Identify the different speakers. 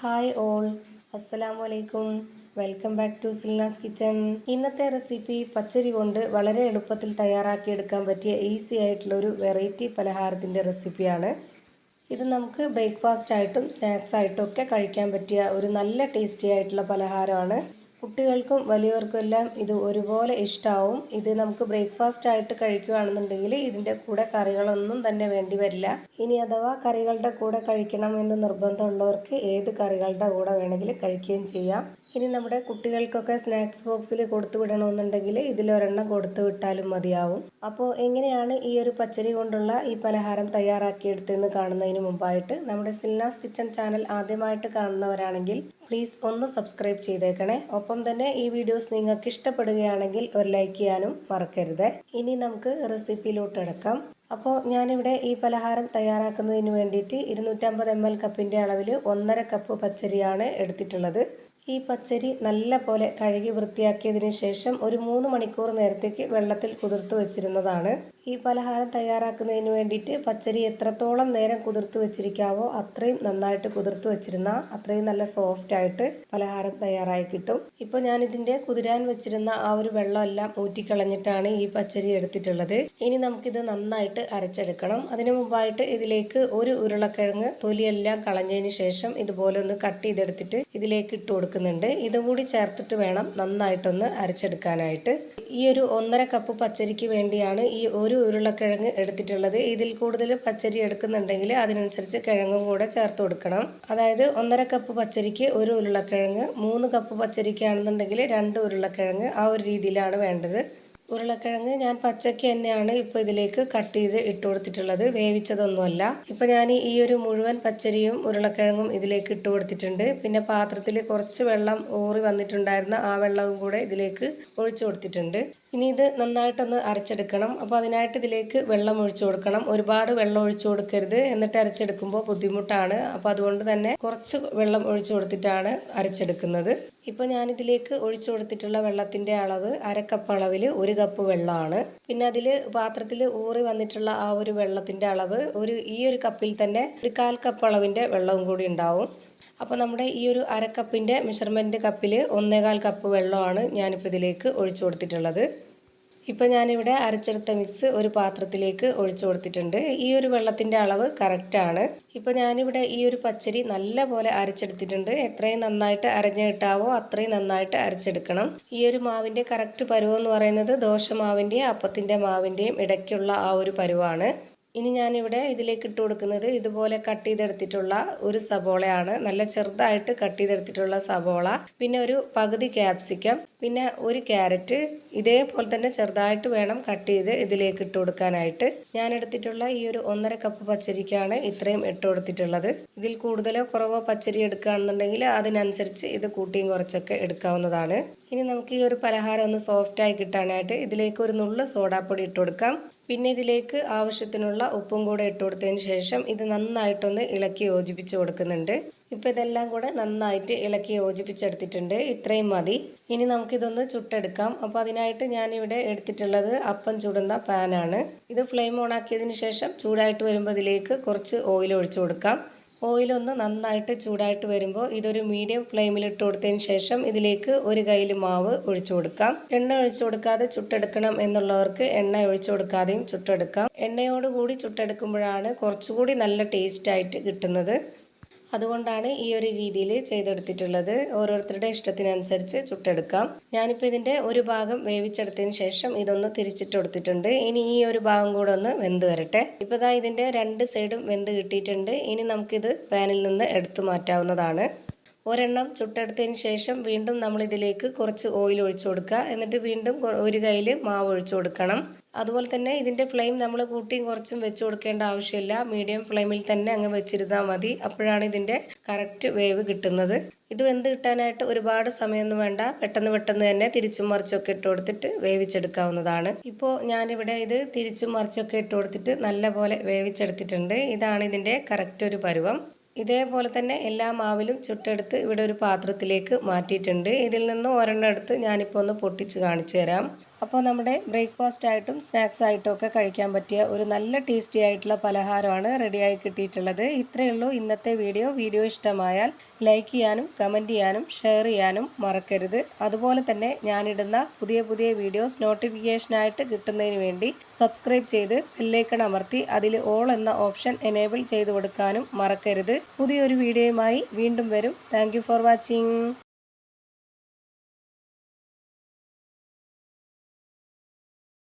Speaker 1: Hi all അസ്സലാമു അലൈക്കും welcome back to Silna's kitchen ഇന്നത്തെ റെസിപ്പി പച്ചരി കൊണ്ട് വളരെ എളുപ്പത്തിൽ തയ്യാറാക്കിയെടുക്കാൻ പറ്റിയ ഈസി ആയിട്ടുള്ള ഒരു വെറൈറ്റി പലഹാരത്തിന്റെ റെസിപ്പിയാണ് ഇത് നമുക്ക് ബ്രേക്ക്ഫാസ്റ്റ് ആയിട്ടും സ്നാക്സ് ആയിട്ടും ഒക്കെ കഴിക്കാൻ പറ്റിയ ഒരു നല്ല ടേസ്റ്റി ആയിട്ടുള്ള പലഹാരമാണ്. കുട്ടികൾക്കും വലിയവർക്കും എല്ലാം ഇത് ഒരുപോലെ ഇഷ്ടമാവും ഇത് നമുക്ക് ബ്രേക്ക്ഫാസ്റ്റ് ആയിട്ട് കഴിക്കുകയാണെന്നുണ്ടെങ്കിൽ ഇതിന്റെ കൂടെ കറികളൊന്നും തന്നെ വേണ്ടി വരില്ല. ഇനി അഥവാ കറികളുടെ കൂടെ കഴിക്കണം എന്ന് നിർബന്ധമുള്ളവർക്ക് ഏത് കറികളുടെ കൂടെ വേണമെങ്കിലും കഴിക്കുകയും ചെയ്യാം. ഇനി നമ്മുടെ കുട്ടികൾക്കൊക്കെ സ്നാക്സ് ബോക്സിൽ കൊടുത്തു വിടണമെന്നുണ്ടെങ്കിൽ ഇതിലൊരെണ്ണം കൊടുത്തു വിട്ടാലും മതിയാവും. അപ്പോൾ എങ്ങനെയാണ് ഈ ഒരു പച്ചരി കൊണ്ടുള്ള ഈ പലഹാരം തയ്യാറാക്കിയെടുത്തതെന്ന് കാണുന്നതിന് മുമ്പായിട്ട് നമ്മുടെ സിൽനാസ് കിച്ചൺ ചാനൽ ആദ്യമായിട്ട് കാണുന്നവരാണെങ്കിൽ പ്ലീസ് ഒന്ന് സബ്സ്ക്രൈബ് ചെയ്തേക്കണേ. ഒപ്പം തന്നെ ഈ വീഡിയോസ് നിങ്ങൾക്ക് ഇഷ്ടപ്പെടുകയാണെങ്കിൽ ഒരു ലൈക്ക് ചെയ്യാനും മറക്കരുത്. ഇനി നമുക്ക് റെസിപ്പിയിലോട്ട് അടക്കാം അപ്പോൾ ഞാനിവിടെ ഈ പലഹാരം തയ്യാറാക്കുന്നതിന് വേണ്ടിയിട്ട് ഇരുന്നൂറ്റമ്പത് എം എൽ കപ്പിന്റെ അളവിൽ ഒന്നര കപ്പ് പച്ചരിയാണ് എടുത്തിട്ടുള്ളത്. ഈ പച്ചരി നല്ല പോലെ കഴുകി വൃത്തിയാക്കിയതിന് ശേഷം ഒരു മൂന്ന് മണിക്കൂർ നേരത്തേക്ക് വെള്ളത്തിൽ കുതിർത്ത് വെച്ചിരുന്നതാണ്. ഈ പലഹാരം തയ്യാറാക്കുന്നതിന് വേണ്ടിയിട്ട് പച്ചരി എത്രത്തോളം നേരം കുതിർത്ത് വെച്ചിരിക്കാവോ അത്രയും നന്നായിട്ട് കുതിർത്ത് വെച്ചിരുന്ന അത്രയും നല്ല സോഫ്റ്റ് ആയിട്ട് പലഹാരം തയ്യാറായി കിട്ടും. ഇപ്പോൾ ഞാൻ ഇതിന്റെ കുതിരാൻ വെച്ചിരുന്ന ആ ഒരു വെള്ളമെല്ലാം ഊറ്റിക്കളഞ്ഞിട്ടാണ് ഈ പച്ചരി എടുത്തിട്ടുള്ളത്. ഇനി നമുക്കിത് നന്നായിട്ട് അരച്ചെടുക്കണം. അതിനു മുമ്പായിട്ട് ഇതിലേക്ക് ഒരു ഉരുളക്കിഴങ്ങ് തൊലിയെല്ലാം കളഞ്ഞതിന് ശേഷം ഇതുപോലെ ഒന്ന് കട്ട് ചെയ്തെടുത്തിട്ട് ഇതിലേക്ക് ഇട്ട് കൊടുക്കുന്നുണ്ട്. ഇതും കൂടി ചേർത്തിട്ട് വേണം നന്നായിട്ടൊന്ന് അരച്ചെടുക്കാനായിട്ട്. ഈ ഒരു ഒന്നര കപ്പ് പച്ചരിക്ക് വേണ്ടിയാണ് ഈ ഒരു ഉരുളക്കിഴങ്ങ് എടുത്തിട്ടുള്ളത്. ഇതിൽ കൂടുതൽ പച്ചരി എടുക്കുന്നുണ്ടെങ്കിൽ അതിനനുസരിച്ച് കിഴങ്ങും കൂടെ ചേർത്ത് കൊടുക്കണം. അതായത് ഒന്നര കപ്പ് പച്ചരിക്ക് ഒരു ഉരുളക്കിഴങ്ങ് മൂന്ന് കപ്പ് പച്ചരിക്കാണെന്നുണ്ടെങ്കിൽ രണ്ട് ഉരുളക്കിഴങ്ങ് ആ ഒരു രീതിയിലാണ് വേണ്ടത്. ഉരുളക്കിഴങ്ങ് ഞാൻ പച്ചയ്ക്ക് തന്നെയാണ് ഇപ്പോൾ ഇതിലേക്ക് കട്ട് ചെയ്ത് ഇട്ട് കൊടുത്തിട്ടുള്ളത്. വേവിച്ചതൊന്നുമല്ല. ഇപ്പോൾ ഞാൻ ഈ ഒരു മുഴുവൻ പച്ചരിയും ഉരുളക്കിഴങ്ങും ഇതിലേക്ക് ഇട്ട് കൊടുത്തിട്ടുണ്ട്. പിന്നെ പാത്രത്തിൽ കുറച്ച് വെള്ളം ഊറി വന്നിട്ടുണ്ടായിരുന്ന ആ വെള്ളവും കൂടെ ഇതിലേക്ക് ഒഴിച്ചു കൊടുത്തിട്ടുണ്ട്. ഇനി ഇത് നന്നായിട്ടൊന്ന് അരച്ചെടുക്കണം. അപ്പോൾ അതിനായിട്ട് ഇതിലേക്ക് വെള്ളം ഒഴിച്ചു കൊടുക്കണം. ഒരുപാട് വെള്ളം ഒഴിച്ചു കൊടുക്കരുത്. എന്നിട്ട് അരച്ചെടുക്കുമ്പോൾ ബുദ്ധിമുട്ടാണ്. അപ്പോൾ അതുകൊണ്ട് തന്നെ കുറച്ച് വെള്ളം ഒഴിച്ചു കൊടുത്തിട്ടാണ് അരച്ചെടുക്കുന്നത്. ഇപ്പോൾ ഞാനിതിലേക്ക് ഒഴിച്ചു കൊടുത്തിട്ടുള്ള വെള്ളത്തിന്റെ അളവ് അരക്കപ്പ് അളവിൽ ഒരു കപ്പ് വെള്ളമാണ്. പിന്നെ അതിൽ പാത്രത്തിൽ ഊറി വന്നിട്ടുള്ള ആ ഒരു വെള്ളത്തിന്റെ അളവ് ഒരു ഈ ഒരു കപ്പിൽ തന്നെ ഒരു കാൽ കപ്പ് അളവിന്റെ വെള്ളവും കൂടി ഉണ്ടാവും. അപ്പോൾ നമ്മുടെ ഈ ഒരു അര കപ്പിന്റെ മെഷർമെന്റ് കപ്പിൽ ഒന്നേകാൽ കപ്പ് വെള്ളമാണ് ഞാനിപ്പോൾ ഇതിലേക്ക് ഒഴിച്ചു കൊടുത്തിട്ടുള്ളത്. ഇപ്പോൾ ഞാനിവിടെ അരച്ചെടുത്ത മിക്സ് ഒരു പാത്രത്തിലേക്ക് ഒഴിച്ചു കൊടുത്തിട്ടുണ്ട്. ഈ ഒരു വെള്ളത്തിന്റെ അളവ് കറക്റ്റാണ് ഇപ്പോൾ ഞാനിവിടെ ഈ ഒരു പച്ചരി നല്ല പോലെ അരച്ചെടുത്തിട്ടുണ്ട്. എത്രയും നന്നായിട്ട് അരഞ്ഞു കിട്ടാവോ അത്രയും നന്നായിട്ട് അരച്ചെടുക്കണം. ഈ ഒരു മാവിന്റെ കറക്റ്റ് പരുവം എന്ന് പറയുന്നത് ദോശമാവിന്റെയും അപ്പത്തിന്റെ മാവിന്റെയും ഇടയ്ക്കുള്ള ആ ഒരു പരുവാണ്. ഇനി ഞാനിവിടെ ഇതിലേക്ക് ഇട്ട് കൊടുക്കുന്നത് ഇതുപോലെ കട്ട് ചെയ്തെടുത്തിട്ടുള്ള ഒരു സബോളയാണ്. നല്ല ചെറുതായിട്ട് കട്ട് ചെയ്തെടുത്തിട്ടുള്ള സബോള. പിന്നെ ഒരു പകുതി ക്യാപ്സിക്കം പിന്നെ ഒരു ക്യാരറ്റ് ഇതേപോലെ തന്നെ ചെറുതായിട്ട് വേണം കട്ട് ചെയ്ത് ഇതിലേക്ക് ഇട്ട് കൊടുക്കാനായിട്ട്. ഞാൻ എടുത്തിട്ടുള്ള ഈ ഒരു ഒന്നര കപ്പ് പച്ചരിക്കാണ് ഇത്രയും ഇട്ട് കൊടുത്തിട്ടുള്ളത്. ഇതിൽ കൂടുതലോ കുറവോ പച്ചരി എടുക്കുകയാണെന്നുണ്ടെങ്കിൽ അതിനനുസരിച്ച് ഇത് കൂട്ടിയും കുറച്ചൊക്കെ എടുക്കാവുന്നതാണ്. ഇനി നമുക്ക് ഈ ഒരു പലഹാരം ഒന്ന് സോഫ്റ്റായി കിട്ടാനായിട്ട് ഇതിലേക്ക് ഒരു നുള്ളു സോഡാപ്പൊടി ഇട്ട് കൊടുക്കാം. പിന്നെ ഇതിലേക്ക് ആവശ്യത്തിനുള്ള ഉപ്പും കൂടെ ഇട്ട് കൊടുത്തതിന് ശേഷം ഇത് നന്നായിട്ടൊന്ന് ഇളക്കി യോജിപ്പിച്ച് കൊടുക്കുന്നുണ്ട്. ഇപ്പോൾ ഇതെല്ലാം കൂടെ നന്നായിട്ട് ഇളക്കി യോജിപ്പിച്ചെടുത്തിട്ടുണ്ട്. ഇത്രയും മതി. ഇനി നമുക്കിതൊന്ന് ചുട്ടെടുക്കാം. അപ്പോൾ അതിനായിട്ട് ഞാനിവിടെ എടുത്തിട്ടുള്ളത് അപ്പം ചുടുന്ന പാനാണ്. ഇത് ഫ്ലെയിം ഓൺ ആക്കിയതിന് ശേഷം ചൂടായിട്ട് വരുമ്പോൾ ഇതിലേക്ക് കുറച്ച് ഓയിൽ ഒഴിച്ചു കൊടുക്കാം. ഓയിലൊന്ന് നന്നായിട്ട് ചൂടായിട്ട് വരുമ്പോൾ ഇതൊരു മീഡിയം ഫ്ലെയിമിൽ ഇട്ട് കൊടുത്തതിന് ശേഷം ഇതിലേക്ക് ഒരു കയ്യിൽ മാവ് ഒഴിച്ചു കൊടുക്കാം. എണ്ണ ഒഴിച്ചു കൊടുക്കാതെ ചുട്ടെടുക്കണം എന്നുള്ളവർക്ക് എണ്ണ ഒഴിച്ചു കൊടുക്കാതെയും ചുട്ടെടുക്കാം. എണ്ണയോടുകൂടി ചുട്ടെടുക്കുമ്പോഴാണ് കുറച്ചുകൂടി നല്ല ടേസ്റ്റ് ആയിട്ട് കിട്ടുന്നത്. അതുകൊണ്ടാണ് ഈ ഒരു രീതിയിൽ ചെയ്തെടുത്തിട്ടുള്ളത്. ഓരോരുത്തരുടെ ഇഷ്ടത്തിനനുസരിച്ച് ചുട്ടെടുക്കാം. ഞാനിപ്പോൾ ഇതിന്റെ ഒരു ഭാഗം വേവിച്ചെടുത്തതിന് ശേഷം ഇതൊന്ന് തിരിച്ചിട്ട് കൊടുത്തിട്ടുണ്ട്. ഇനി ഈ ഒരു ഭാഗം കൂടെ ഒന്ന് വെന്ത് വരട്ടെ. ഇപ്പോൾ ഇതാ ഇതിന്റെ രണ്ട് സൈഡും വെന്ത് കിട്ടിയിട്ടുണ്ട്. ഇനി നമുക്കിത് പാനിൽ നിന്ന് എടുത്തു മാറ്റാവുന്നതാണ്. ഒരെണ്ണം ചുട്ടെടുത്തതിന് ശേഷം വീണ്ടും നമ്മൾ ഇതിലേക്ക് കുറച്ച് ഓയിൽ ഒഴിച്ചു കൊടുക്കുക. എന്നിട്ട് വീണ്ടും ഒരു കയ്യിൽ മാവ് ഒഴിച്ചു കൊടുക്കണം. അതുപോലെ തന്നെ ഇതിന്റെ ഫ്ലെയിം നമ്മൾ കൂട്ടിയും കുറച്ചും വെച്ച് കൊടുക്കേണ്ട ആവശ്യമില്ല. മീഡിയം ഫ്ലെയിമിൽ തന്നെ അങ്ങ് വെച്ചിരുന്നാൽ മതി. അപ്പോഴാണ് ഇതിന്റെ കറക്റ്റ് വേവ് കിട്ടുന്നത്. ഇത് വെന്ത് കിട്ടാനായിട്ട് ഒരുപാട് സമയമൊന്നും വേണ്ട. പെട്ടെന്ന് പെട്ടെന്ന് തന്നെ തിരിച്ചും മറിച്ചൊക്കെ ഇട്ട് കൊടുത്തിട്ട് വേവിച്ചെടുക്കാവുന്നതാണ്. ഇപ്പോൾ ഞാനിവിടെ ഇത് തിരിച്ചും മറിച്ചൊക്കെ ഇട്ട് കൊടുത്തിട്ട് നല്ലപോലെ വേവിച്ചെടുത്തിട്ടുണ്ട്. ഇതാണ് ഇതിന്റെ കറക്റ്റ് ഒരു പരുവം. ഇതേപോലെ തന്നെ എല്ലാ മാവിലും ചുട്ടെടുത്ത് ഇവിടെ ഒരു പാത്രത്തിലേക്ക് മാറ്റിയിട്ടുണ്ട്. ഇതിൽ നിന്ന് ഒരെണ്ണം എടുത്ത് ഞാനിപ്പോൾ ഒന്ന് പൊട്ടിച്ച് കാണിച്ചു തരാം അപ്പോൾ നമ്മുടെ ബ്രേക്ക്ഫാസ്റ്റ് ആയിട്ടും സ്നാക്സ് ആയിട്ടും ഒക്കെ കഴിക്കാൻ പറ്റിയ ഒരു നല്ല ടേസ്റ്റി ആയിട്ടുള്ള പലഹാരമാണ് റെഡിയായി കിട്ടിയിട്ടുള്ളത്. ഇത്രയേ ഉള്ളൂ. ഇന്നത്തെ വീഡിയോ. വീഡിയോ ഇഷ്ടമായാൽ ലൈക്ക് ചെയ്യാനും കമന്റ് ചെയ്യാനും ഷെയർ ചെയ്യാനും മറക്കരുത്. അതുപോലെ തന്നെ ഞാനിടുന്ന പുതിയ പുതിയ വീഡിയോസ് നോട്ടിഫിക്കേഷനായിട്ട് കിട്ടുന്നതിന് വേണ്ടി സബ്സ്ക്രൈബ് ചെയ്ത് ബെല്ലൈക്കൺ അമർത്തി അതിൽ ഓൾ എന്ന ഓപ്ഷൻ എനേബിൾ ചെയ്ത് കൊടുക്കാനും മറക്കരുത്. പുതിയൊരു വീഡിയോയുമായി വീണ്ടും വരും. Thank for watching.